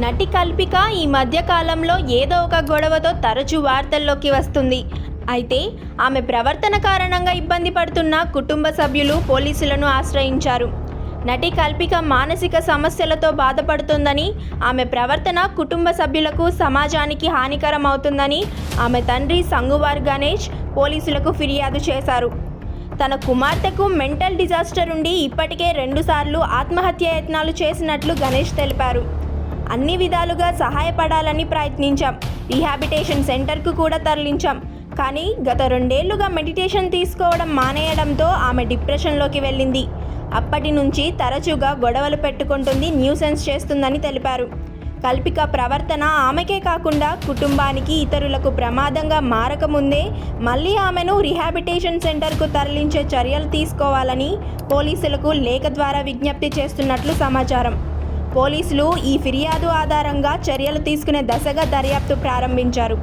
నటి కల్పిక ఈ మధ్యకాలంలో ఏదో ఒక గొడవతో తరచూ వార్తల్లోకి వస్తుంది. అయితే ఆమె ప్రవర్తన కారణంగా ఇబ్బంది పడుతున్న కుటుంబ సభ్యులు పోలీసులను ఆశ్రయించారు. నటి కల్పిక మానసిక సమస్యలతో బాధపడుతుందని ఆమె ప్రవర్తన కుటుంబ సభ్యులకు సమాజానికి హానికరం అవుతుందని ఆమె తండ్రి సంగువార్ గణేష్ పోలీసులకు ఫిర్యాదు చేశారు. తన కుమార్తెకు మెంటల్ డిజాస్టర్ ఉండి ఇప్పటికే రెండుసార్లు ఆత్మహత్య యత్నాలు చేసినట్లు గణేష్ తెలిపారు. అన్ని విధాలుగా సహాయపడాలని ప్రయత్నించాం. రీహాబిటేషన్ సెంటర్కు కూడా తరలించాం. కానీ గత రెండేళ్ళుగా మెడిటేషన్ తీసుకోవడం మానేయడంతో ఆమె డిప్రెషన్లోకి వెళ్ళింది. అప్పటి నుంచి తరచుగా గొడవలు పెట్టుకుంటుంది న్యూసెన్స్ చేస్తుందని తెలిపారు. కల్పిక ప్రవర్తన ఆమెకే కాకుండా కుటుంబానికి ఇతరులకు ప్రమాదంగా మారకముందే మళ్ళీ ఆమెను రిహాబిటేషన్ సెంటర్కు తరలించే చర్యలు తీసుకోవాలని పోలీసులకు లేఖ ద్వారా విజ్ఞప్తి చేస్తున్నట్లు సమాచారం. పోలీసులు ఈ ఫిర్యాదు ఆధారంగా చర్యలు తీసుకునే దశగా దర్యాప్తు ప్రారంభించారు.